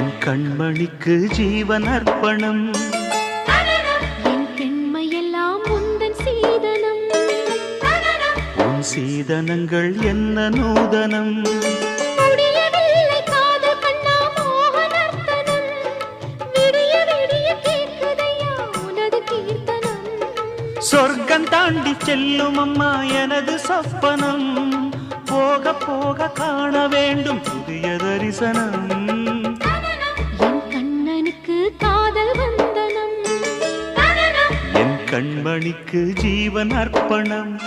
கண்ணனுக்கு ஜீவன் அர்ப்பணம். என் பெண்மையெல்லாம் உந்தன் சீதனம். உன் சீதனங்கள் என்ன நூதனம்? சொர்க்கம் தாண்டி செல்லும் அம்மா எனது சொப்பனம். போக போக காண வேண்டும் புதிய தரிசனம் கண்மணிக்கு ஜீவன் அர்ப்பணம்.